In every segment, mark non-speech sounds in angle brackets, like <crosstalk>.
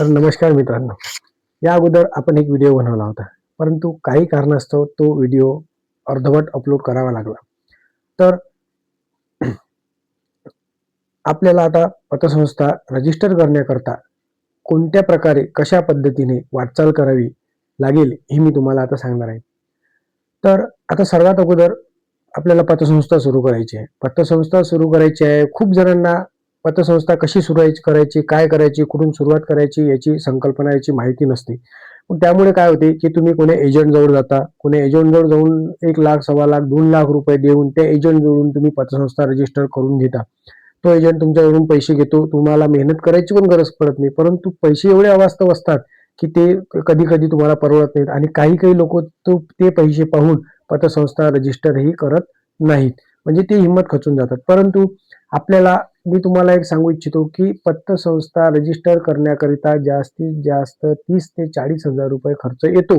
तर नमस्कार मित्रांनो. या अगोदर आपण एक व्हिडिओ बनवला होता. परंतु काही कारणास्तव तो व्हिडिओ अर्धवट अपलोड करावा लागला. तर आपल्याला आता पतसंस्था रजिस्टर करण्याकरता कोणत्या प्रकारे कशा पद्धतीने वाटचाल करावी लागेल हे मी तुम्हाला आता सांगणार आहे. तर आता सर्वात अगोदर आपल्याला पतसंस्था सुरू करायची आहे. पतसंस्था सुरू करायची आहे. खूप जणांना पतसंस्था कशी सुरू करायची काय करायची कुठून सुरुवात करायची याची संकल्पना याची माहिती नसते. मग त्यामुळे काय होते की तुम्ही कोणी एजंटजवळ जाता कोणी एजंटजवळ जाऊन एक लाख सव्वा लाख दोन लाख रुपये देऊन त्या एजंटजवळून तुम्ही पतसंस्था रजिस्टर करून घेता. तो एजंट तुमच्याकडून पैसे घेतो. तुम्हाला मेहनत करायची पण गरज पडत नाही. परंतु पैसे एवढे अवास्तव असतात की ते कधी कधी तुम्हाला परवडत नाहीत. आणि काही काही लोक तो ते पैसे पाहून पतसंस्था रजिस्टरही करत नाहीत. म्हणजे ते हिंमत खचून जातात. परंतु आपल्याला मी तुम्हाला एक सांगू इच्छितो की पतसंस्था रजिस्टर करण्याकरिता जास्तीत जास्त तीस ते चाळीस हजार रुपये खर्च येतो.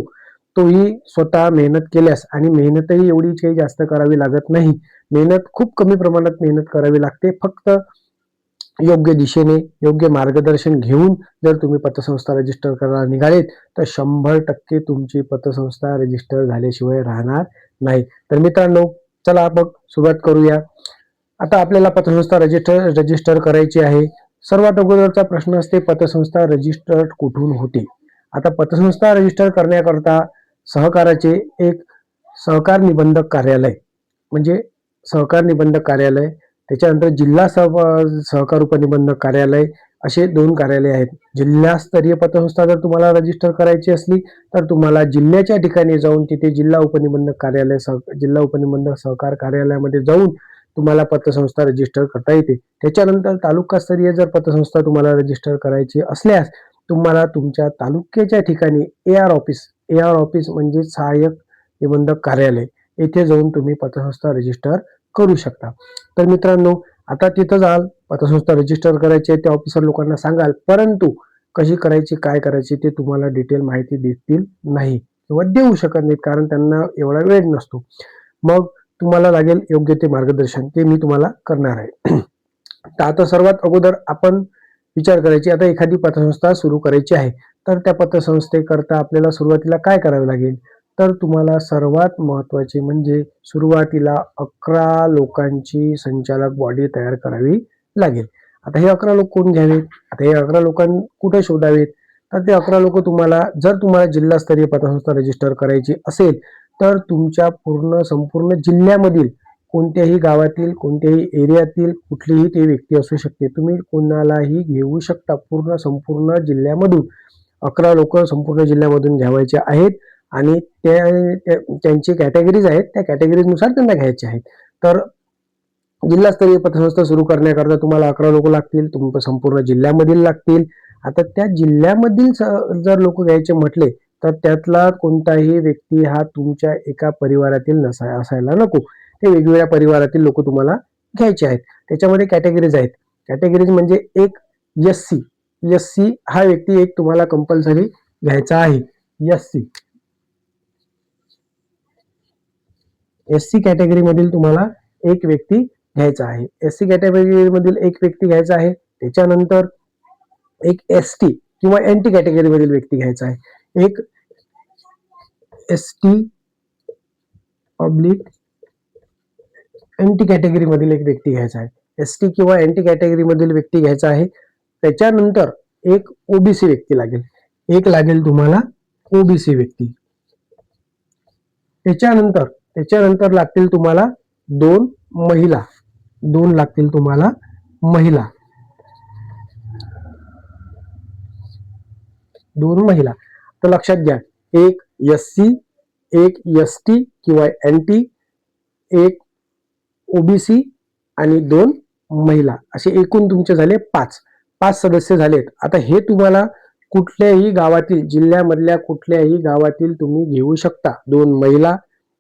तोही स्वतः मेहनत केल्यास आणि मेहनतही एवढी काही जास्त करावी लागत नाही. मेहनत खूप कमी प्रमाणात मेहनत करावी लागते. फक्त योग्य दिशेने योग्य मार्गदर्शन घेऊन जर तुम्ही पतसंस्था रजिस्टर करायला निघालेत तर शंभर टक्के तुमची पतसंस्था रजिस्टर झाल्याशिवाय राहणार नाही. तर मित्रांनो चला आपण सुरुवात करूया. आता आपल्याला पतसंस्था रजिस्टर रजिस्टर करायची आहे. सर्वात अगोदरचा प्रश्न असते पतसंस्था रजिस्टर कुठून होते? आता पतसंस्था रजिस्टर करण्याकरता सहकाराचे एक सहकार निबंधक कार्यालय म्हणजे सहकार निबंधक कार्यालय त्याच्यानंतर जिल्हा सह सहकार उपनिबंधक कार्यालय असे दोन कार्यालय आहेत. जिल्हास्तरीय पतसंस्था जर तुम्हाला रजिस्टर करायची असली तर तुम्हाला जिल्ह्याच्या ठिकाणी जाऊन तिथे जिल्हा उपनिबंधक कार्यालय सह जिल्हा उपनिबंधक सहकार कार्यालयामध्ये जाऊन तुम्हाला पतसंस्था रजिस्टर करता येते. त्याच्यानंतर तालुकास्तरीय जर पतसंस्था तुम्हाला रजिस्टर करायची असल्यास तुम्हाला तुमच्या तालुक्याच्या ठिकाणी A R office A R office म्हणजे सहाय्यक निबंधक कार्यालय. येथे जाऊन तुम्ही पतसंस्था रजिस्टर करू शकता. तर मित्रांनो आता तिथं जाल पतसंस्था रजिस्टर करायची आहे त्या ऑफिसर लोकांना सांगाल परंतु कशी करायची काय करायची ते तुम्हाला डिटेल माहिती देतील नाही किंवा देऊ शकत नाहीत कारण त्यांना एवढा वेळ नसतो. मग तुम्हाला लागेल योग्य ते मार्गदर्शन ते मी तुम्हाला करणार आहे. <clears throat> तर आता सर्वात अगोदर आपण विचार करायची आता एखादी पतसंस्था सुरू करायची आहे तर त्या पतसंस्थेकरता आपल्याला सुरुवातीला काय करावे लागेल? तर तुम्हाला सर्वात महत्त्वाचे म्हणजे सुरुवातीला अकरा लोकांची संचालक बॉडी तयार करावी लागेल. आता हे अकरा लोक कोण घ्यावेत? आता हे अकरा लोकां कुठे शोधावेत? तर ते अकरा लोक तुम्हाला जर तुम्हाला जिल्हास्तरीय पतसंस्था रजिस्टर करायची असेल तर तुमच्या पूर्ण संपूर्ण जिल्ह्यामधील कोणत्याही गावातील कोणत्याही एरियातील कुठलीही ते व्यक्ती असू शकते. तुम्ही कोणालाही घेऊ शकता. पूर्ण संपूर्ण जिल्ह्यामधून अकरा लोक संपूर्ण जिल्ह्यामधून घ्यावायचे आहेत आणि त्या त्यांची कॅटेगरीज आहेत. त्या कॅटेगरीजनुसार त्यांना घ्यायचे आहेत. तर जिल्हास्तरीय पथसंस्था सुरू करण्याकरता तुम्हाला अकरा लोक लागतील. तुम संपूर्ण जिल्ह्यामधील लागतील. आता त्या जिल्ह्यामधील जर लोक घ्यायचे म्हटले तर त्यातला कोणताही व्यक्ती हा तुमच्या एका परिवारातील नसा असायला नको. ते वेगवेगळ्या परिवारातील लोक तुम्हाला घ्यायचे आहेत. त्याच्यामध्ये कॅटेगरीज आहेत. कॅटेगरीज म्हणजे एक एस सी एस सी हा व्यक्ती एक तुम्हाला कंपल्सरी घ्यायचा आहे. एस सी एस सी कॅटेगरीमधील तुम्हाला एक व्यक्ती घ्यायचा आहे. एस सी कॅटेगरी मधील एक व्यक्ती घ्यायचा आहे. त्याच्यानंतर एक एस टी किंवा एन टी कॅटेगरीमधील व्यक्ती घ्यायचा आहे. एक एस टी पब्लिक एंटी कॅटेगरीमधील कॅटेगरी मधील एक व्यक्ती घ्यायचा आहे. एस टी किंवा एंटी कॅटेगरीमधील कॅटेगरी मधील व्यक्ती घ्यायचा आहे. त्याच्यानंतर एक ओबीसी व्यक्ती लागेल. एक लागेल तुम्हाला ओबीसी व्यक्ती. त्याच्यानंतर त्याच्यानंतर लागतील तुम्हाला दोन महिला. दोन लागतील तुम्हाला महिला. दोन महिला. तर लक्षात घ्या. एक एस सी एक एस टी किंवा एन टी एक ओबीसी आणि दोन महिला. असे एकूण तुमचे झाले पाच. पाच सदस्य झालेत. आता हे तुम्हाला कुठल्याही गावातील जिल्ह्यामधल्या कुठल्याही गावातील तुम्ही घेऊ शकता. दोन महिला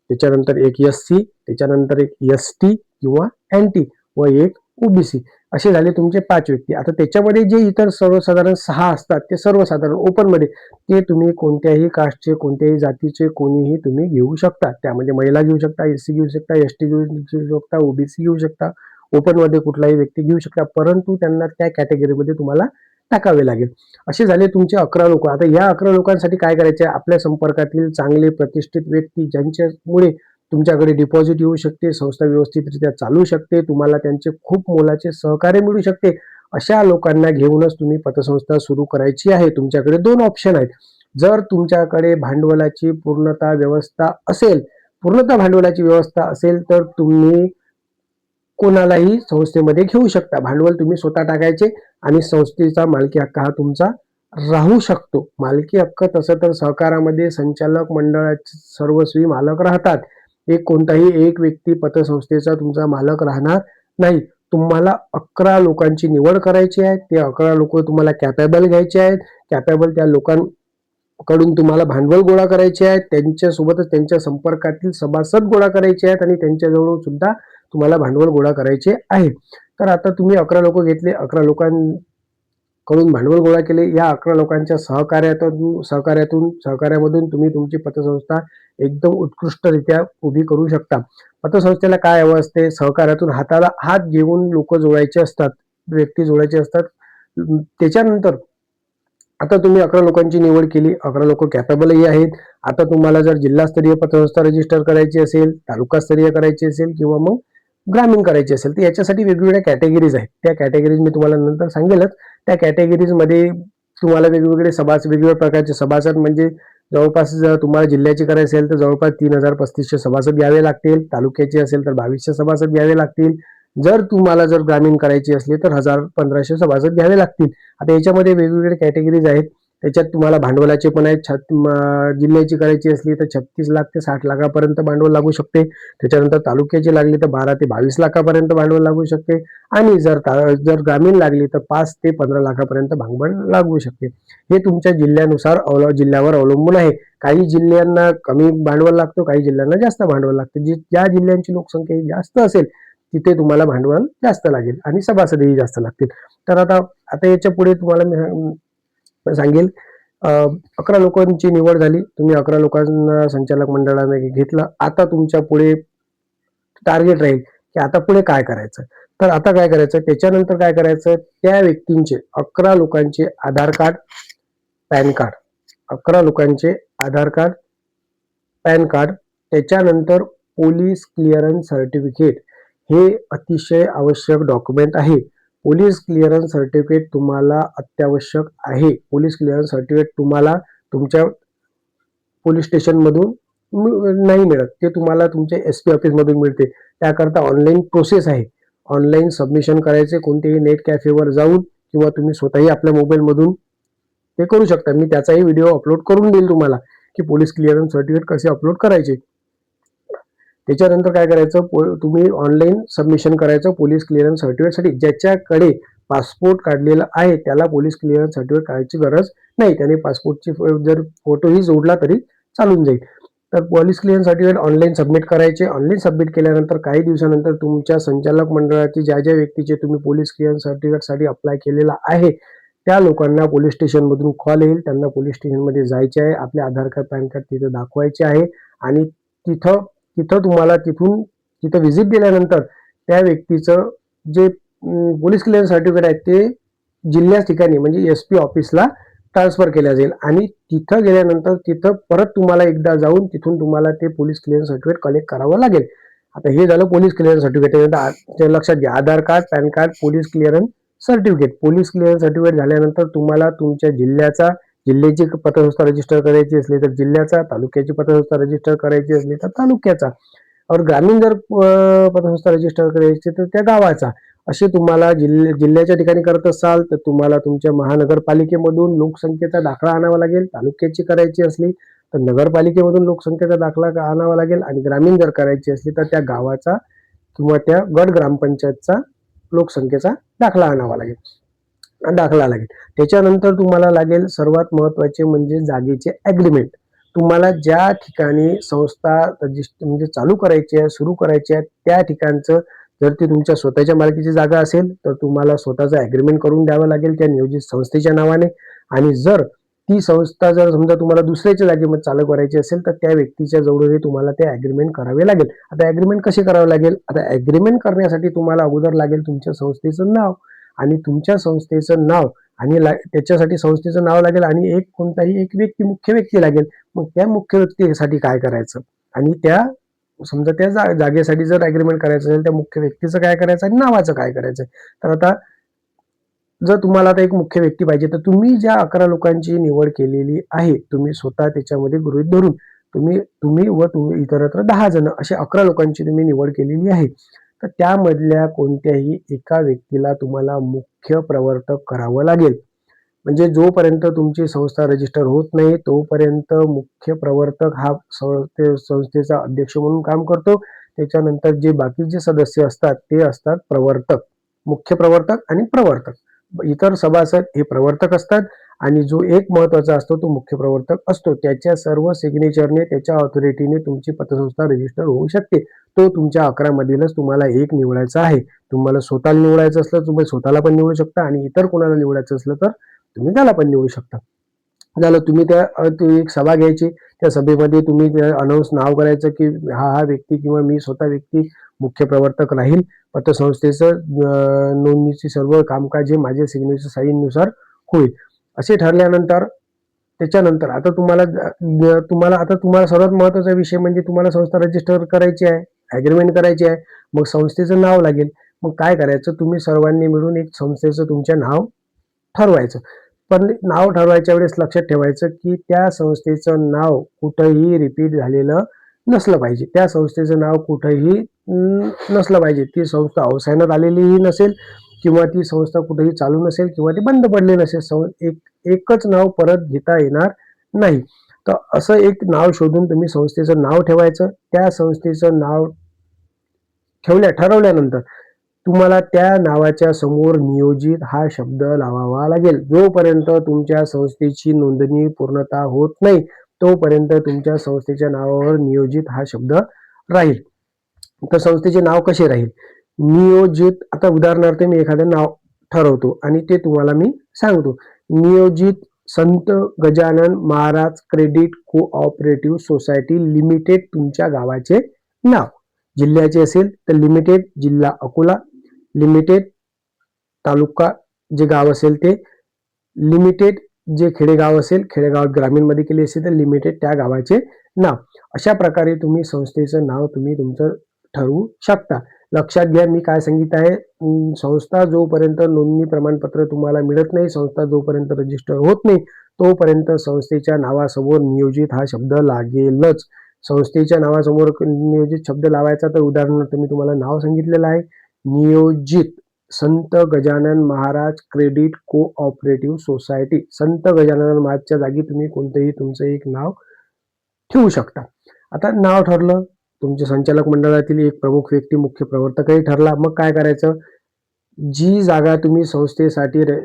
त्याच्यानंतर एक एस सी त्याच्यानंतर एक एस टी किंवा एन टी व एक ओबीसी असे झाले तुमचे पाच व्यक्ती. आता त्याच्यामध्ये जे इतर सर्वसाधारण सहा असतात ते सर्वसाधारण ओपनमध्ये ते तुम्ही कोणत्याही कास्टचे कोणत्याही जातीचे कोणीही तुम्ही घेऊ शकता. त्यामध्ये महिला घेऊ शकता एस सी घेऊ शकता एस टी घेऊ शकता ओबीसी घेऊ शकता. ओपनमध्ये कुठलाही व्यक्ती घेऊ शकता परंतु त्यांना त्या कॅटेगरीमध्ये तुम्हाला टाकावे लागेल. असे झाले तुमचे अकरा लोक. आता या अकरा लोकांसाठी काय करायचे? आपल्या संपर्कातील चांगले प्रतिष्ठित व्यक्ती ज्यांच्यामुळे तुमच्याकडे डिपॉझिट येऊ शकते संस्था व्यवस्थितरित्या चालू शकते तुम्हाला त्यांचे खूप मोलाचे सहकार्य मिळू शकते. अशा लोकांना घेऊनच तुम्ही पतसंस्था सुरू करायची आहे. तुमच्याकडे दोन ऑप्शन आहेत. जर तुमच्याकडे भांडवलाची पूर्णता व्यवस्था असेल पूर्णता भांडवलाची व्यवस्था असेल तर तुम्ही कोणालाही संस्थेमध्ये घेऊ शकता. भांडवल तुम्ही स्वतः टाकायचे आणि संस्थेचा मालकी हक्क हा तुमचा राहू शकतो. मालकी हक्क तसं तर सहकारामध्ये संचालक मंडळाचे सर्वस्वी मालक राहतात. एक कोणताही एक व्यक्ती पतसंस्थेचा तुमचा मालक राहणार नाही. तुम्हाला अकरा लोकांची निवड करायची आहे. ते अकरा लोक तुम्हाला कॅपेबल घ्यायचे आहेत. कॅपेबल त्या लोकांकडून तुम्हाला भांडवल गोळा करायचे आहेत. त्यांच्यासोबतच त्यांच्या संपर्कातील सभासद गोळा करायचे आहेत आणि त्यांच्याजवळून सुद्धा तुम्हाला भांडवल गोळा करायचे आहे. तर आता तुम्ही अकरा लोक घेतले. अकरा लोकांकडून भांडवल गोळा केले. या अकरा लोकांच्या सहकार्यातून सहकार्यातून सहकार्यामधून तुम्ही तुमची पतसंस्था एकदम उत्कृष्टरित्या उभी करू शकता. पतसंस्थेला काय हवं असते? सहकार्यातून हाताला हात घेऊन लोक जोडायचे असतात व्यक्ती जोडायचे असतात. त्याच्यानंतर आता तुम्ही अकरा लोकांची निवड केली. अकरा लोक कॅपेबलही आहेत. आता तुम्हाला जर जिल्हास्तरीय पतसंस्था रजिस्टर करायची असेल तालुकास्तरीय करायची असेल किंवा मग ग्रामीण करायची असेल तर याच्यासाठी वेगवेगळ्या कॅटेगरीज आहेत. त्या कॅटेगरीज मी तुम्हाला नंतर सांगेलच. त्या कॅटेगरीजमध्ये तुम्हाला वेगवेगळे सभास वेगवेगळ्या प्रकारचे सभासद म्हणजे जवळपास जर तुम्हाला जिल्ह्याची करायची असेल तर जवळपास तीन हजार पस्तीसशे सभासद घ्यावे लागतील. तालुक्याचे असेल तर बावीसशे सभासद घ्यावे लागतील. जर तुम्हाला जर ग्रामीण करायची असली तर हजार पंधराशे सभासद घ्यावे लागतील. आता याच्यामध्ये वेगवेगळे कॅटेगरीज आहेत. त्याच्यात तुम्हाला भांडवलाचे पण आहेत छत जिल्ह्याची करायची असली तर छत्तीस लाख ते साठ लाखापर्यंत भांडवल लागू शकते. त्याच्यानंतर तालुक्याची लागली तर बारा ते बावीस लाखापर्यंत भांडवल लागू शकते. आणि जर जर ग्रामीण लागली तर पाच ते पंधरा लाखापर्यंत भांडवल लागू शकते. हे तुमच्या जिल्ह्यानुसार अवल जिल्ह्यावर अवलंबून आहे. काही जिल्ह्यांना कमी भांडवल लागतो काही जिल्ह्यांना जास्त भांडवल लागतं. जी ज्या जिल्ह्यांची लोकसंख्या ही जास्त असेल तिथे तुम्हाला भांडवल जास्त लागेल आणि सभासदही जास्त लागतील. तर आता आता याच्यापुढे तुम्हाला सांगेल अकरा लोकांची निवड झाली. तुम्ही अकरा लोकांना संचालक मंडळाने घेतलं. आता तुमच्यापुढे टार्गेट राहील की आता पुढे काय करायचं? तर आता काय करायचं? त्याच्यानंतर काय करायचं? त्या व्यक्तींचे अकरा लोकांचे आधार कार्ड पॅन कार्ड. अकरा लोकांचे आधार कार्ड पॅन कार्ड. त्याच्यानंतर पोलीस क्लिअरन्स सर्टिफिकेट. हे अतिशय आवश्यक डॉक्युमेंट आहे. पोलीस क्लिअरन्स सर्टिफिकेट तुम्हाला अत्यावश्यक आहे. पोलीस क्लिअरन्स सर्टिफिकेट तुम्हाला तुमच्या पोलीस स्टेशनमधून नाही मिळत. ते तुम्हाला तुमच्या एस पी ऑफिसमधून मिळते. त्याकरता ऑनलाईन प्रोसेस आहे. ऑनलाईन सबमिशन करायचे कोणतेही नेट कॅफेवर जाऊन किंवा तुम्ही स्वतःही आपल्या मोबाईलमधून ते करू शकता. मी त्याचाही व्हिडिओ अपलोड करून देईल तुम्हाला की पोलीस क्लिअरन्स सर्टिफिकेट कसे अपलोड करायचे. त्याच्यानंतर काय करायचं? पो तुम्ही ऑनलाईन सबमिशन करायचं पोलीस क्लिअरन्स सर्टिफिकेटसाठी ज्याच्याकडे पासपोर्ट काढलेला आहे त्याला पोलीस क्लिअरन्स सर्टिफिकेट काढायची गरज नाही. त्याने पासपोर्टची जर फोटोही जोडला तरी चालून जाईल. तर police clearance certificate online submit करायचे. ऑनलाईन सबमिट केल्यानंतर काही दिवसानंतर तुमच्या संचालक मंडळाची ज्या ज्या व्यक्तीचे तुम्ही पोलीस क्लिअरन्स सर्टिफिकेटसाठी अप्लाय केलेला आहे त्या लोकांना पोलीस स्टेशनमधून कॉल येईल. त्यांना पोलीस स्टेशनमध्ये जायचे आहे. आपले आधार कार्ड पॅन कार्ड तिथे दाखवायचे आहे. आणि तिथं तिथं तुम्हाला तिथून तिथं व्हिजिट दिल्यानंतर त्या व्यक्तीचं जे पोलीस क्लिअरन्स सर्टिफिकेट आहे ते जिल्ह्या ठिकाणी म्हणजे एस पी ऑफिसला ट्रान्सफर केल्या जाईल. आणि तिथं गेल्यानंतर तिथं परत तुम्हाला एकदा जाऊन तिथून तुम्हाला ते पोलीस क्लिअरन्स सर्टिफिकेट कलेक्ट करावं लागेल. आता हे झालं पोलीस क्लिअरन्स सर्टिफिकेट लक्षात घ्या Aadhaar card PAN card police clearance certificate police clearance certificate झाल्यानंतर तुम्हाला तुमच्या जिल्ह्याचा जिल्ह्याची पतसंस्था रजिस्टर करायची असली तर जिल्ह्याचा तालुक्याची पतसंस्था रजिस्टर करायची असली तर तालुक्याचा. और ग्रामीण जर पतसंस्था रजिस्टर करायची तर त्या गावाचा. असे तुम्हाला जिल्ह्या जिल्ह्याच्या ठिकाणी करत असाल तर तुम्हाला तुमच्या महानगरपालिकेमधून लोकसंख्येचा दाखला आणावा लागेल. तालुक्याची करायची असली तर नगरपालिकेमधून लोकसंख्येचा दाखला आणावा लागेल. आणि ग्रामीण जर करायची असली तर त्या गावाचा किंवा त्या गट ग्रामपंचायतचा लोकसंख्येचा दाखला आणावा लागेल. दाखला लागेल. त्याच्यानंतर तुम्हाला लागेल सर्वात महत्त्वाचे म्हणजे जागेचे ॲग्रीमेंट तुम्हाला ज्या ठिकाणी संस्था म्हणजे चालू करायची आहे सुरू करायची आहे त्या ठिकाणचं जर ती तुमच्या स्वतःच्या मालकीची जागा असेल तर तुम्हाला स्वतःचं ॲग्रीमेंट करून द्यावं लागेल त्या नियोजित संस्थेच्या नावाने. आणि जर ती संस्था जर समजा तुम्हाला दुसऱ्याच्या जागेमध्ये चालू करायची असेल तर त्या व्यक्तीच्या जवळही तुम्हाला ते ॲग्रीमेंट करावे लागेल. आता ॲग्रीमेंट कसे करावे लागेल? आता ॲग्रीमेंट करण्यासाठी तुम्हाला अगोदर लागेल तुमच्या संस्थेचं नाव. आणि तुमच्या संस्थेचं नाव आणि त्याच्यासाठी संस्थेचं नाव लागेल आणि एक कोणताही एक व्यक्ती मुख्य व्यक्ती लागेल. मग त्या मुख्य व्यक्तीसाठी काय करायचं? आणि त्या समजा त्या जा- जागेसाठी जर अग्रीमेंट करायचं असेल त्या मुख्य व्यक्तीचं काय करायचं आणि नावाचं काय करायचं? तर आता जर तुम्हाला आता एक मुख्य व्यक्ती पाहिजे तर तुम्ही ज्या अकरा लोकांची निवड केलेली आहे तुम्ही स्वतः त्याच्यामध्ये गृहीत धरून तुम्ही तुम्ही व तुम्ही इतरत्र दहा जण असे अकरा लोकांची तुम्ही निवड केलेली आहे. तर त्यामधल्या कोणत्याही एका व्यक्तीला तुम्हाला मुख्य प्रवर्तक करावं लागेल. म्हणजे जोपर्यंत तुमची संस्था रजिस्टर होत नाही तोपर्यंत मुख्य प्रवर्तक हा संस्थे संस्थेचा अध्यक्ष म्हणून काम करतो. त्याच्यानंतर जे बाकीचे सदस्य असतात ते असतात प्रवर्तक. मुख्य प्रवर्तक आणि प्रवर्तक. इतर सभासद हे प्रवर्तक असतात. आणि जो एक महत्त्वाचा असतो तो मुख्य प्रवर्तक असतो. त्याच्या सर्व सिग्नेचरने त्याच्या ऑथॉरिटीने तुमची पतसंस्था रजिस्टर होऊ शकते. तो तुमच्या अकरामधीलच तुम्हाला एक निवडायचा आहे. तुम्हाला स्वतःला निवडायचं असलं तुम्ही स्वतःला पण निवडू शकता आणि इतर कोणाला निवडायचं असलं तर तुम्ही त्याला पण निवडू शकता. झालं तुम्ही त्या एक सभा घ्यायची. त्या सभेमध्ये तुम्ही अनाऊन्स नाव करायचं की हा हा व्यक्ती किंवा मी स्वतः व्यक्ती मुख्य प्रवर्तक राहील. पतसंस्थेचं नोंदणीची सर्व कामकाज हे माझ्या सिग्नेचर साईननुसार होईल. असे ठरल्यानंतर त्याच्यानंतर आता तुम्हाला तुम्हाला आता तुम्हाला सर्वात महत्त्वाचा विषय म्हणजे तुम्हाला संस्था रजिस्टर करायची आहे ॲग्रीमेंट करायची आहे मग संस्थेचं नाव लागेल. मग काय करायचं? तुम्ही सर्वांनी मिळून एक संस्थेचं तुमचं नाव ठरवायचं. पण नाव ठरवायच्या वेळेस लक्षात ठेवायचं की त्या संस्थेचं नाव कुठंही रिपीट झालेलं नसलं पाहिजे. त्या संस्थेचं नाव कुठंही नसलं पाहिजे. ती संस्था अवसायनात आलेलीही नसेल किंवा ती संस्था कुठेही चालू नसेल किंवा ती बंद पडली नसेल सं- एक एकच नाव परत घेता येणार नाही. तर असं एक नाव शोधून तुम्ही संस्थेचं नाव ठेवायचं. त्या संस्थेचं नाव ठेवल्या ठरवल्यानंतर तुम्हाला त्या नावाच्या समोर नियोजित हा शब्द लावावा लागेल. जोपर्यंत तुमच्या संस्थेची नोंदणी पूर्णता होत नाही तोपर्यंत तुमच्या संस्थेच्या नावावर नियोजित हा शब्द राहील. तर संस्थेचे नाव कसे राहील? नियोजित आता उदाहरणार्थ मी एखादं नाव ठरवतो आणि ते तुम्हाला मी सांगतो. नियोजित Sant Gajanan Maharaj credit cooperative society limited तुमच्या गावाचे नाव. जिल्ह्याचे असेल तर लिमिटेड जिल्हा अकोला. लिमिटेड तालुका जे गाव असेल ते. लिमिटेड जे खेडेगाव असेल खेडेगाव ग्रामीणमध्ये केले असेल तर लिमिटेड त्या गावाचे नाव. अशा प्रकारे तुम्ही संस्थेचं नाव तुम्ही तुमचं ठरवू शकता. लक्षात घ्या मी काय सांगित आहे? संस्था जोपर्यंत नोंदणी प्रमाणपत्र तुम्हाला मिळत नाही संस्था जोपर्यंत रजिस्टर होत नाही तोपर्यंत संस्थेच्या नावासमोर नियोजित हा शब्द लागेलच. संस्थेच्या नावासमोर नियोजित शब्द लावायचा तर उदाहरणार्थ मी तुम्हाला नाव सांगितलेलं आहे. नियोजित Sant Gajanan Maharaj credit cooperative society Sant Gajanan महाराजच्या जागी तुम्ही कोणतंही तुमचं एक नाव ठेवू शकता. आता नाव ठरलं. तुमच्या संचालक मंडळातील एक प्रमुख व्यक्ती मुख्य प्रवर्तकही ठरला. मग काय करायचं? जी जागा तुम्ही संस्थेसाठी र-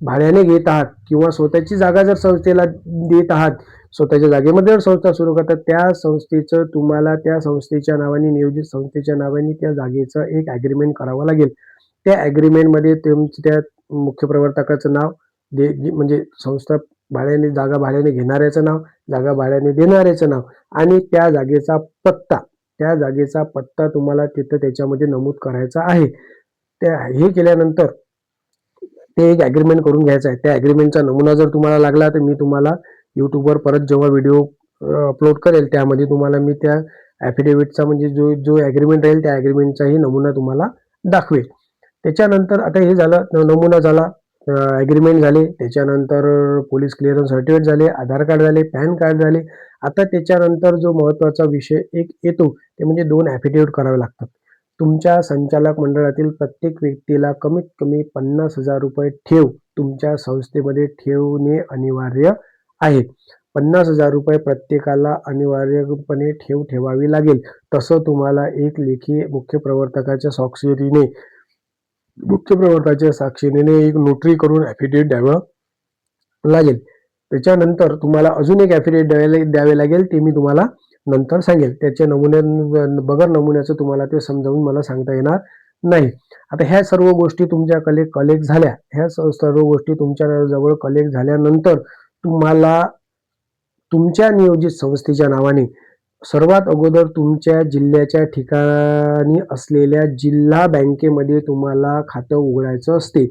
भाड्याने घेत आहात किंवा स्वतःची जागा जर संस्थेला देत आहात स्वतःच्या जागेमध्ये जर संस्था सुरू करतात त्या संस्थेचं तुम्हाला त्या संस्थेच्या नावाने नियोजित संस्थेच्या नावाने त्या जागेचं एक ॲग्रीमेंट करावं लागेल. त्या ॲग्रीमेंटमध्ये तुमच्या त्या मुख्य प्रवर्तकाचं नाव दे म्हणजे संस्था भाड्याने जागा भाड्याने घेणाऱ्याचं नाव जागा भाड्याने देणाऱ्याचं नाव आणि त्या जागेचा पत्ता. त्या जागेचा पत्ता तुम्हाला तिथं त्याच्यामध्ये नमूद करायचा आहे. त्या हे केल्यानंतर ते एक ॲग्रीमेंट करून घ्यायचं आहे. त्या ॲग्रीमेंटचा नमुना जर तुम्हाला लागला तर मी तुम्हाला यूट्यूबवर परत जेव्हा व्हिडिओ अपलोड करेल त्यामध्ये तुम्हाला मी त्या ॲफिडेव्हिटचा म्हणजे जो जो ॲग्रीमेंट राहील त्या ॲग्रीमेंटचाही नमुना तुम्हाला दाखवेल. त्याच्यानंतर आता हे झालं नमुना झाला. ॲग्रीमेंट झाले. त्याच्यानंतर पोलीस क्लिअरन्स सर्टिफिकेट झाले आधार कार्ड झाले पॅन कार्ड झाले. आता त्याच्यानंतर जो महत्त्वाचा विषय एक येतो ते म्हणजे दोन ॲफिडेविट करावे लागतात. तुमच्या संचालक मंडळातील प्रत्येक व्यक्तीला कमीत कमी पन्नास हजार रुपये ठेव तुमच्या संस्थेमध्ये ठेवणे अनिवार्य आहे. पन्नास हजार रुपये प्रत्येकाला अनिवार्यपणे ठेव ठेवावी लागेल. तसं तुम्हाला एक लेखी मुख्य प्रवर्तकाच्या स्वाक्षरीने मुख्य प्रवर्ताच्या साक्षीने एक नोटरी करून ॲफिडेविट द्यावं लागेल. त्याच्यानंतर तुम्हाला अजून एक ॲफिडेविट द्यावे द्यावे लागेल ते मी तुम्हाला नंतर सांगेल. त्याच्या नमुन्या बगर नमुन्याचं तुम्हाला ते समजावून मला सांगता येणार नाही. आता ह्या सर्व गोष्टी तुमच्याकडे कलेक्ट झाल्या. ह्या स- सर्व गोष्टी तुमच्या जवळ कलेक्ट झाल्यानंतर तुम्हाला तुमच्या नियोजित संस्थेच्या नावाने सर्वात अगोदर तुमच्या जिल्ह्याच्या ठिकाणी असलेल्या जिल्हा बँकेमध्ये तुम्हाला खातं उघडायचं असते.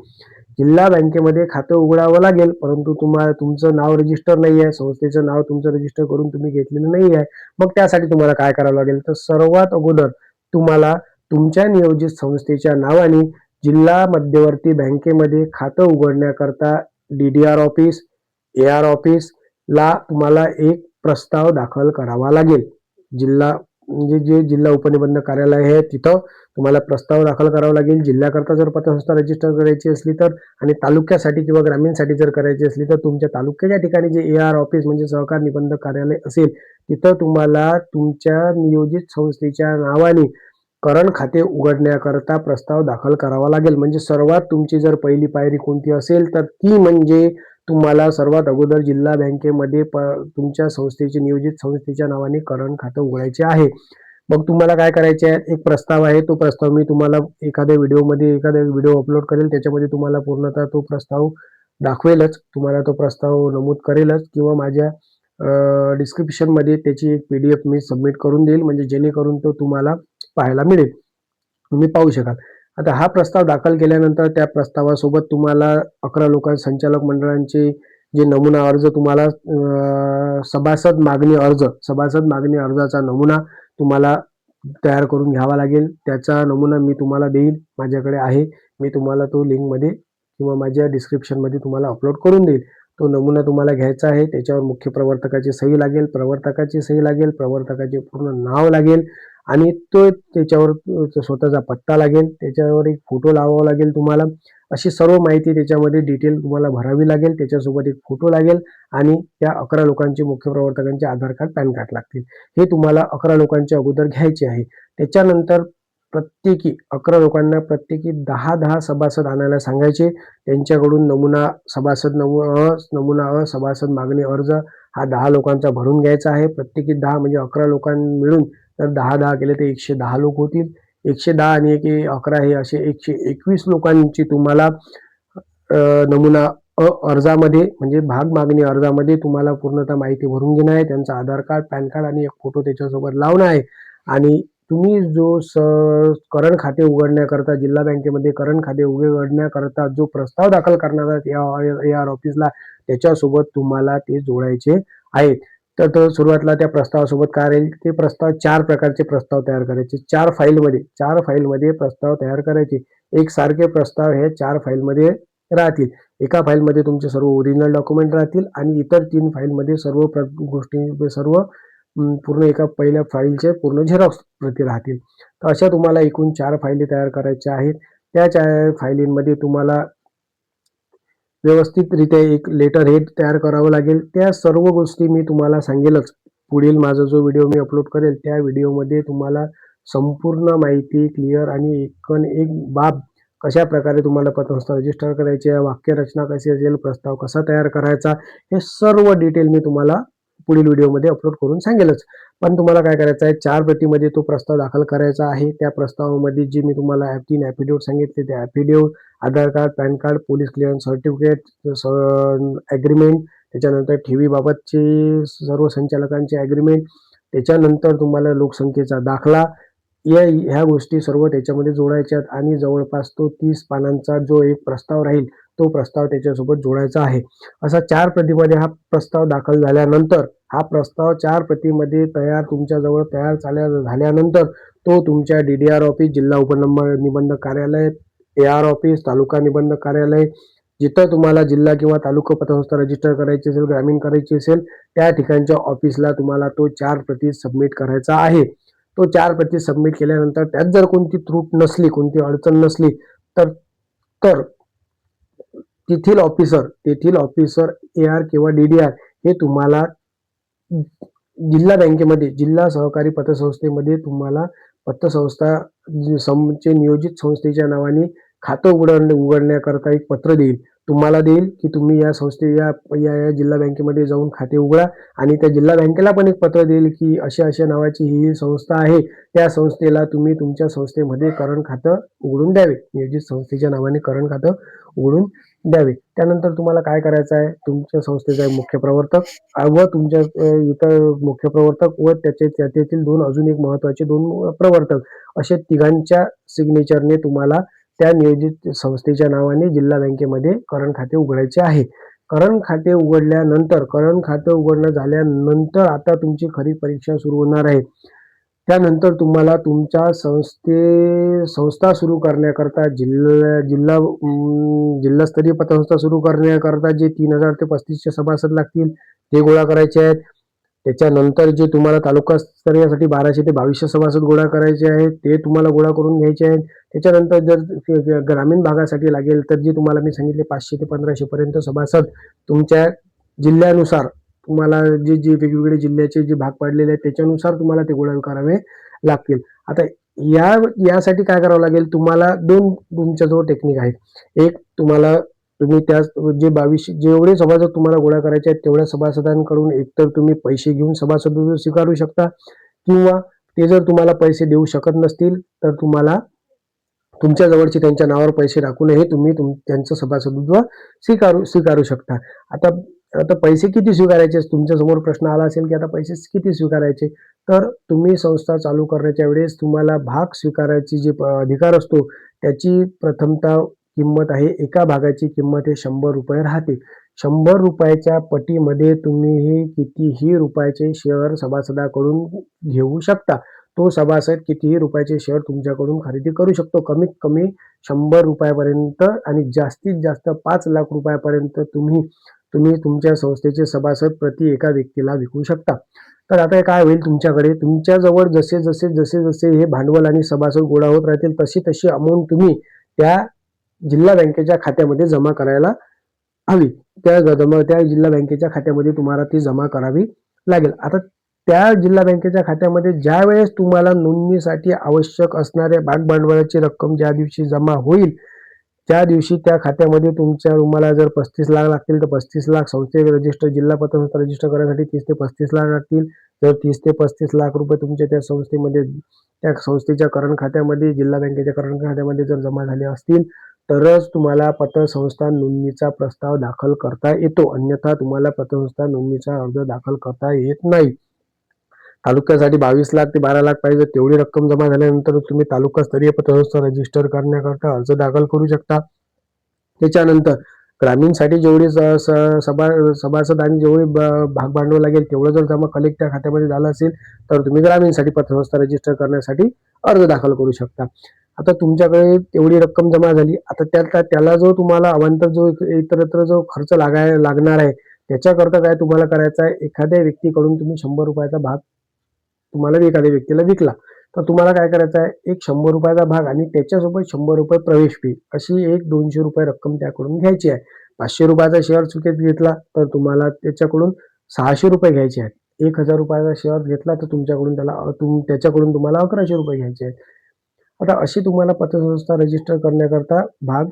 जिल्हा बँकेमध्ये खातं उघडावं लागेल परंतु तुम्हाला तुमचं नाव रजिस्टर नाही आहे संस्थेचं नाव तुमचं रजिस्टर करून तुम्ही घेतलेलं नाही आहे मग त्यासाठी तुम्हाला काय करावं लागेल? तर सर्वात अगोदर तुम्हाला तुमच्या नियोजित संस्थेच्या नावाने जिल्हा मध्यवर्ती बँकेमध्ये खातं उघडण्याकरता D D R office A R office ला तुम्हाला एक प्रस्ताव दाखल करावा लागेल. जिल्हा म्हणजे जे जिल्हा उपनिबंधक कार्यालय आहे तिथं तुम्हाला प्रस्ताव दाखल करावा लागेल. जिल्ह्याकरता जर पतसंस्था रजिस्टर करायची असली तर आणि तालुक्यासाठी किंवा ग्रामीणसाठी जर करायची असली तर तुमच्या तालुक्याच्या ठिकाणी जे ए आर ऑफिस म्हणजे सहकार निबंधक कार्यालय असेल तिथं तुम्हाला तुमच्या नियोजित संस्थेच्या नावाने करण खाते उघडण्याकरता प्रस्ताव दाखल करावा लागेल. म्हणजे सर्वात तुमची जर पहिली पायरी कोणती असेल तर ती म्हणजे तुम्हाला सर्वात अगोदर जिल्हा बँकेमध्ये प तुमच्या संस्थेचे नियोजित संस्थेच्या नावाने करंट खातं उघडायचे आहे. मग तुम्हाला काय करायचे आहे? एक प्रस्ताव आहे. तो प्रस्ताव मी तुम्हाला एखाद्या व्हिडिओमध्ये एखाद्या व्हिडिओ अपलोड करेल. त्याच्यामध्ये तुम्हाला पूर्णतः तो प्रस्ताव दाखवेलच. तुम्हाला तो प्रस्ताव नमूद करेलच किंवा माझ्या डिस्क्रिप्शनमध्ये त्याची एक पी डी एफ मी सबमिट करून देईल. म्हणजे जेणेकरून तो तुम्हाला पाहायला मिळेल. तुम्ही पाहू शकाल. आता हा प्रस्ताव दाखल केल्यानंतर त्या प्रस्तावासोबत तुम्हाला अकरा लोक संचालक मंडळांचे जे नमुना अर्ज तुम्हाला सभासद मागणी अर्ज सभासद मागणी अर्जाचा नमुना तुम्हाला तयार करून घ्यावा लागेल. त्याचा नमुना मी तुम्हाला देईल माझ्याकडे आहे. मी तुम्हाला तो लिंकमध्ये किंवा माझ्या डिस्क्रिप्शनमध्ये तुम्हाला अपलोड करून देईल. तो नमुना तुम्हाला घ्यायचा आहे त्याच्यावर मुख्य प्रवर्तकाची सही लागेल प्रवर्तकाची सही लागेल प्रवर्तकाचे पूर्ण नाव लागेल. आणि तो त्याच्यावर स्वतःचा पत्ता लागेल त्याच्यावर एक फोटो लावावा लागेल तुम्हाला. अशी सर्व माहिती त्याच्यामध्ये डिटेल तुम्हाला भरावी लागेल. त्याच्यासोबत एक फोटो लागेल आणि त्या अकरा लोकांचे मुख्य प्रवर्तकांचे आधार कार्ड पॅन कार्ड लागतील. हे तुम्हाला अकरा लोकांच्या अगोदर घ्यायचे आहे. त्याच्यानंतर प्रत्येकी अकरा लोकांना प्रत्येकी दहा दहा सभासद आणायला सांगायचे. त्यांच्याकडून नमुना सभासद नमु अ नमुना अ सभासद मागणी अर्ज हा दहा लोकांचा भरून घ्यायचा आहे. प्रत्येकी दहा म्हणजे अकरा लोकां मिळून तर दहा दहा केले तर एकशे दहा लोक होतील. एकशे दहा आणि एक अकरा हे असे एकशे एकवीस लोकांची तुम्हाला नमुना अ अर्जामध्ये म्हणजे भाग मागणी अर्जामध्ये तुम्हाला पूर्णतः माहिती भरून घेणं आहे. त्यांचं आधार कार्ड पॅन कार्ड आणि एक फोटो त्याच्यासोबत लावणं आहे. आणि तुम्ही जो स करण खाते उघडण्याकरता जिल्हा बँकेमध्ये करण खाते उघडण्याकरता जो प्रस्ताव दाखल करणार आहात या ए आर ऑफिसला त्याच्यासोबत तुम्हाला ते जोडायचे आहेत. तर तो सुरुवातीला त्या प्रस्तावासोबत काय राहील? ते प्रस्ताव चार प्रकारचे प्रस्ताव तयार करायचे. चार फाईलमध्ये चार फाईलमध्ये प्रस्ताव तयार करायचे. एक सारखे प्रस्ताव हे चार फाईलमध्ये राहतील. एका फाईलमध्ये तुमचे सर्व ओरिजिनल डॉक्युमेंट राहतील आणि इतर तीन फाईलमध्ये सर्व प्र गोष्टी सर्व पूर्ण एका पहिल्या फाईलचे पूर्ण झेरॉक्स प्रती राहतील. तर अशा तुम्हाला एकूण चार फाईली तयार करायच्या आहेत. त्या चार फायलींमध्ये तुम्हाला व्यवस्थितरित्या एक लेटर हेड तयार करावं लागेल. त्या सर्व गोष्टी मी तुम्हाला सांगेलच. पुढील माझा जो व्हिडिओ मी अपलोड करेल त्या व्हिडिओमध्ये तुम्हाला संपूर्ण माहिती क्लिअर आणि एकन एक बाब कशा प्रकारे तुम्हाला पतसंस्था रजिस्टर करायची आहे वाक्यरचना कशी असेल प्रस्ताव कसा तयार करायचा हे सर्व डिटेल मी तुम्हाला पुढील व्हिडिओमध्ये अपलोड करून सांगेलच. पण तुम्हाला काय करायचं आहे चार प्रतीमध्ये तो प्रस्ताव दाखल करायचा आहे. त्या प्रस्तावामध्ये जी मी तुम्हाला तीन ॲफिडेव्हिट सांगितले ते affidavit Aadhaar card PAN card police clearance certificate agreement त्याच्यानंतर ठेवीबाबतचे सर्व संचालकांचे ॲग्रीमेंट त्याच्यानंतर तुम्हाला लोकसंख्येचा दाखला या ह्या गोष्टी सर्व त्याच्यामध्ये जोडायच्यात आणि जवळपास तो तीस पानांचा जो एक प्रस्ताव राहील तो प्रस्ताव त्याच्यासोबत जोडायचा आहे. असा चार प्रतीमध्ये हा प्रस्ताव दाखल झाल्यानंतर हा प्रस्ताव चार प्रतीमध्ये तयार तुमच्याजवळ तयार झाल्या झाल्यानंतर तो तुमच्या डी डी आर ऑफिस जिल्हा उपनंब निबंधक कार्यालय ए आर ऑफिस तालुका निबंधक कार्यालय जिथं तुम्हाला जिल्हा किंवा तालुका पतसंस्था रजिस्टर करायची असेल ग्रामीण करायची असेल त्या ठिकाणच्या ऑफिसला तुम्हाला तो चार प्रती सबमिट करायचा आहे. तो चार प्रती सबमिट केल्यानंतर त्यात जर कोणती त्रुट नसली कोणती अडचण नसली तर तर तेथील ऑफिसर तेथील ऑफिसर ए आर किंवा डी डी आर हे तुम्हाला जिल्हा बँकेमध्ये जिल्हा सहकारी पतसंस्थेमध्ये तुम्हाला पतसंस्था समचे नियोजित संस्थेच्या नावाने खातं उघड उघडण्याकरता एक पत्र देईल. तुम्हाला देईल की तुम्ही या संस्थे या या जिल्हा बँकेमध्ये जाऊन खाते उघडा आणि त्या जिल्हा बँकेला पण एक पत्र देईल की अशा अशा नावाची ही संस्था आहे. त्या संस्थेला तुम्ही तुमच्या संस्थेमध्ये करण खातं उघडून द्यावे. नियोजित संस्थेच्या नावाने करण खातं उघडून द्यावे. त्यानंतर तुम्हाला काय करायचं आहे? तुमच्या संस्थेचा मुख्य प्रवर्तक व तुमच्या इतर मुख्य प्रवर्तक व त्याचे त्यातील दोन अजून एक महत्त्वाचे दोन प्रवर्तक असे तिघांच्या सिग्नेचरने तुम्हाला त्या नियोजित संस्थेच्या नावाने जिल्हा बँकेमध्ये करंट खाते उघडायचे आहे. करण खाते उघडल्यानंतर करण खाते उघडणं झाल्यानंतर आता तुमची खरी परीक्षा सुरू होणार आहे. त्यानंतर तुम्हाला तुमच्या संस्थे संस्था सुरू करण्याकरता जिल्हा जिल्हा जिल्हास्तरीय पतसंस्था सुरू करण्याकरता जे तीन हजार ते पस्तीसचे सभासद लागतील ते गोळा करायचे आहेत. त्याच्यानंतर जे तुम्हाला तालुकास्तरीयसाठी बाराशे ते बावीसशे सभासद गोळा करायचे आहेत ते तुम्हाला गोळा करून घ्यायचे आहेत. त्याच्यानंतर जर ग्रामीण भागासाठी लागेल तर जे तुम्हाला मी सांगितले पाचशे ते पंधराशेपर्यंत सभासद तुमच्या जिल्ह्यानुसार तुम्हाला जे जे वेगवेगळे जिल्ह्याचे जे भाग पाडलेले आहेत त्याच्यानुसार तुम्हाला ते गोळा करावे लागतील. आता या यासाठी काय करावं लागेल? तुम्हाला दोन तुमच्याजवळ टेक्निक आहे एक तुम्हाला तुम्ही त्या जे बावीस जेवढे सभासद तुम्हाला गोळा करायचे आहेत तेवढ्या सभासदांकडून एकतर तुम्ही पैसे घेऊन सभासद स्वीकारू शकता किंवा ते जर तुम्हाला पैसे देऊ शकत नसतील तर तुम्हाला तुमच्या जवळचे त्यांच्या नावावर पैसे राखूनही तुम्ही तुम त्यांचं सभासदत्व स्वीकारू स्वीकारू शकता. आता आता पैसे किती स्वीकारायचे? तुमच्यासमोर प्रश्न आला असेल की आता पैसे किती स्वीकारायचे? तर तुम्ही संस्था चालू करण्याच्या वेळेस तुम्हाला भाग स्वीकारायची जे अधिकार असतो त्याची प्रथमतः किंमत आहे एका भागाची किंमत हे शंभर रुपये राहते. शंभर रुपयाच्या पटीमध्ये तुम्ही कितीही रुपयाचे शेअर सभासदाकडून घेऊ शकता. तो सभासद कितीही रुपयाचे शेअर तुमच्याकडून खरेदी करू शकतो. कमीत कमी शंभर रुपयापर्यंत आणि जास्तीत जास्त पाच लाख रुपयापर्यंत तुम्ही तुम्ही तुमच्या संस्थेचे सभासद प्रति एका व्यक्तीला विकू शकता. तर आता हे काय होईल तुमच्याकडे? तुमच्याजवळ जसे जसे जसे जसे हे भांडवल आणि सभासद गोळा होत राहतील तशी तशी अमाऊंट तुम्ही त्या जिल्हा बँकेच्या खात्यामध्ये जमा करायला हवी. त्या जमा त्या जिल्हा बँकेच्या खात्यामध्ये तुम्हाला ती जमा करावी लागेल. आता त्या जिल्हा बँकेच्या खात्यामध्ये ज्या वेळेस तुम्हाला नोंदणीसाठी आवश्यक असणाऱ्या भाग भांडवलाची रक्कम ज्या दिवशी जमा होईल त्या दिवशी त्या खात्यामध्ये तुमच्या तुम्हाला जर पस्तीस लाख लागतील तर पस्तीस लाख संस्थे रजिस्टर जिल्हा पतसंस्था रजिस्टर करण्यासाठी तीस ते पस्तीस लाख लागतील. तर तीस ते पस्तीस लाख रुपये तुमच्या त्या संस्थेमध्ये त्या संस्थेच्या करंट खात्यामध्ये जिल्हा बँकेच्या करंट खात्यामध्ये जर जमा झाले असतील तरच तुम्हाला पतसंस्था नोंदणीचा प्रस्ताव दाखल करता येतो. अन्यथा तुम्हाला पतसंस्था नोंदणीचा अर्ज दाखल करता येत नाही. तालुक्यासाठी बावीस लाख ते बारा लाख पाहिजे तेवढी रक्कम जमा झाल्यानंतर तुम्ही तालुकास्तरीय पतसंस्था रजिस्टर करण्याकरता अर्ज दाखल करू शकता. त्याच्यानंतर ग्रामीणसाठी जेवढी स- स- सभा सभासद आणि जेवढी ब- भाग भांडवल लागेल तेवढं जर जमा कलेक्ट त्या खात्यामध्ये झालं असेल तर तुम्ही ग्रामीणसाठी पतसंस्था रजिस्टर करण्यासाठी अर्ज दाखल करू शकता. आता तुमच्याकडे तेवढी रक्कम जमा झाली. आता त्या त्या- त्याला जो तुम्हाला अवांतर जो एक- इतरत्र जो खर्च लागाय लागणार आहे त्याच्याकरता काय तुम्हाला करायचं आहे? एखाद्या व्यक्तीकडून तुम्ही शंभर रुपयाचा भाग तुम्हाला एखाद्या व्यक्तीला विकला तर तुम्हाला काय करायचं आहे? एक शंभर रुपयाचा भाग आणि त्याच्यासोबत शंभर रुपये प्रवेश फी अशी एक दोनशे रुपये रक्कम त्याकडून घ्यायची आहे. पाचशे रुपयाचा शेअर चुकीत घेतला तर तुम्हाला त्याच्याकडून सहाशे रुपये घ्यायचे आहेत. एक हजार रुपयाचा शेअर घेतला तर तुमच्याकडून त्याला तुम त्याच्याकडून तुम्हाला अकराशे रुपये घ्यायचे आहेत. आता अशी तुम्हाला पतसंस्था रजिस्टर करण्याकरता भाग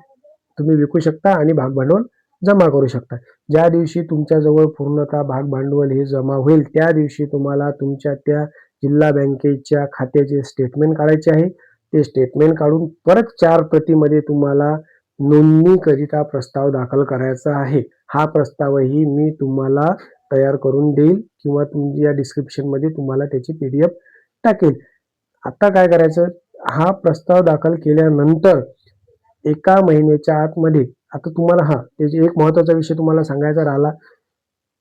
तुम्ही विकू शकता आणि भाग भांडवल जमा करू शकता. ज्या दिवशी तुमच्याजवळ पूर्णतः भाग भांडवल हे जमा होईल त्या दिवशी तुम्हाला तुमच्या त्या जिल्हा बँकेच्या खात्याचे स्टेटमेंट काढायचे आहे. ते स्टेटमेंट काढून परत चार प्रतीमध्ये तुम्हाला नोंदणीकरिता प्रस्ताव दाखल करायचा आहे. हा प्रस्तावही मी तुम्हाला तयार करून देईल किंवा तुमच्या डिस्क्रिप्शनमध्ये तुम्हाला त्याची पी डी एफ टाकेल. आता काय करायचं? हा प्रस्ताव दाखल केल्यानंतर एका महिन्याच्या आतमध्ये आता तुम्हाला हा त्याचे एक महत्त्वाचा विषय तुम्हाला सांगायचा राहिला.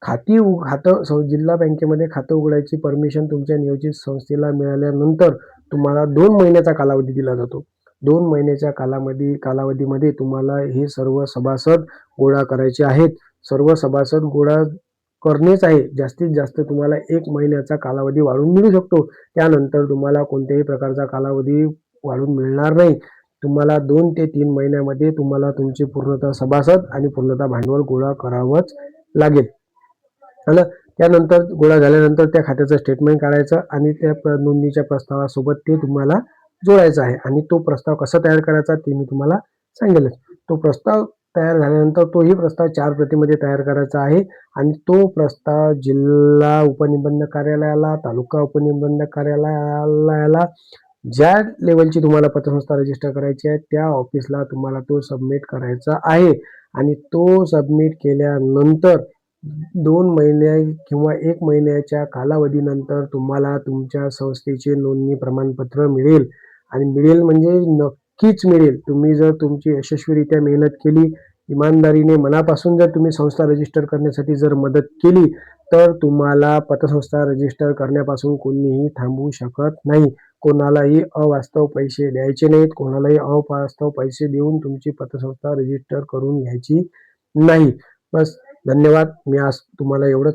खाती उ- खातं सं- जिल्हा बँकेमध्ये खातं उघडायची परमिशन तुमच्या नियोजित संस्थेला मिळाल्यानंतर तुम्हाला दोन महिन्याचा कालावधी दिला जातो. दोन महिन्याच्या कालावधी कालावधीमध्ये तुम्हाला हे सर्व सभासद गोळा करायचे आहेत. सर्व सभासद गोळा करणेच आहे. जास्तीत जास्त तुम्हाला एक महिन्याचा कालावधी वाढून मिळू शकतो. त्यानंतर तुम्हाला कोणत्याही प्रकारचा कालावधी वाढून मिळणार नाही. तुम्हाला दोन ते तीन महिन्यामध्ये तुम्हाला तुमचे पूर्णतः सभासद आणि पूर्णतः भांडवल गोळा करावंच लागेल. आलं त्यानंतर गोळा झाल्यानंतर त्या खात्याचं स्टेटमेंट काढायचं आणि त्या प्र- नोंदणीच्या प्रस्तावासोबत ते तुम्हाला जोडायचं आहे. आणि तो प्रस्ताव कसा तयार करायचा ते मी तुम्हाला सांगेलच. तो प्रस्ताव तयार झाल्यानंतर तोही प्रस्ताव चार प्रतीमध्ये तयार करायचा आहे आणि तो प्रस्ताव जिल्हा उपनिबंधक कार्यालयाला तालुका उपनिबंधक कार्यालयाला ज्या लेवलची तुम्हाला पतसंस्था रजिस्टर करायची आहे त्या ऑफिसला तुम्हाला तो सबमिट करायचा आहे. आणि तो सबमिट केल्यानंतर दोन महिने किंवा एक महिन्याच्या कालावधीनंतर तुम्हाला तुमच्या संस्थेचे नोंदणी प्रमाणपत्र मिळेल. आणि मिळेल म्हणजे नक्कीच मिळेल. तुम्ही जर तुमची यशस्वीरित्या मेहनत केली इमानदारीने मनापासून जर तुम्ही संस्था रजिस्टर करण्यासाठी जर मदत केली तर तुम्हाला पतसंस्था रजिस्टर करण्यापासून कोणीही थांबवू शकत नाही. कोणालाही अवास्तव पैसे द्यायचे नाहीत. कोणालाही अवास्तव पैसे देऊन तुमची पतसंस्था रजिस्टर करून घ्यायची नाही. बस धन्यवाद. मी आज तुम्हाला एवढंच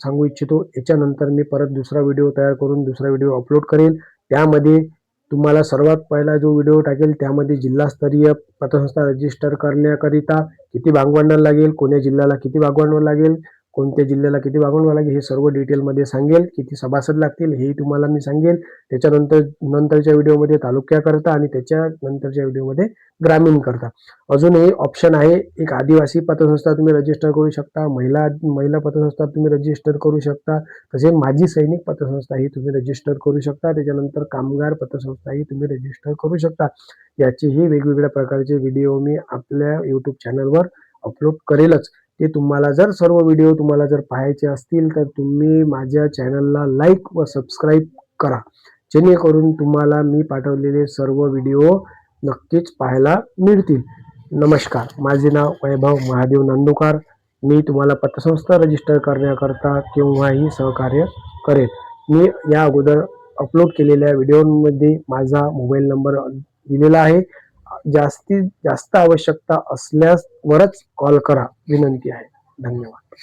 सांगू इच्छितो. याच्यानंतर मी परत दुसरा व्हिडिओ तयार करून दुसरा व्हिडिओ अपलोड करेल त्यामध्ये तुम्हाला सर्वात पहिला जो व्हिडिओ टाकेल त्यामध्ये जिल्हास्तरीय पतसंस्था रजिस्टर करण्याकरिता किती भागभांडवल लागेल कोण्या जिल्ह्याला किती भागभांडवल लागेल कोणत्या जिल्ह्याला किती वागणूक लागेल हे सर्व डिटेलमध्ये सांगेल. किती सभासद लागतील हेही तुम्हाला मी सांगेल. त्याच्यानंतर नंतरच्या व्हिडिओमध्ये तालुक्याकरता आणि त्याच्या नंतरच्या व्हिडिओमध्ये ग्रामीण करता. अजूनही ऑप्शन आहे एक आदिवासी पतसंस्था तुम्ही रजिस्टर करू शकता महिला महिला पतसंस्था तुम्ही रजिस्टर करू शकता तसेच माजी सैनिक पतसंस्था ही तुम्ही रजिस्टर करू शकता त्याच्यानंतर कामगार पतसंस्था ही तुम्ही रजिस्टर करू शकता. याचेही वेगवेगळ्या प्रकारचे व्हिडिओ मी आपल्या यूट्यूब चॅनलवर अपलोड करेलच. ते तुम्हाला जर सर्व व्हिडिओ तुम्हाला जर पाहायचे असतील तर तुम्ही माझ्या चॅनलला लाईक व सबस्क्राईब करा. जेणेकरून तुम्हाला मी पाठवलेले सर्व व्हिडिओ नक्कीच पाहायला मिळतील. नमस्कार. माझे नाव वैभव महादेव नांदुकार. मी तुम्हाला पतसंस्था रजिस्टर करण्याकरता केव्हाही सहकार्य करेल मी या अगोदर अपलोड केलेल्या व्हिडिओमध्ये माझा मोबाईल नंबर दिलेला आहे. जास्तीत जास्त आवश्यकता असल्यास वरच कॉल करा. विनंती आहे. धन्यवाद.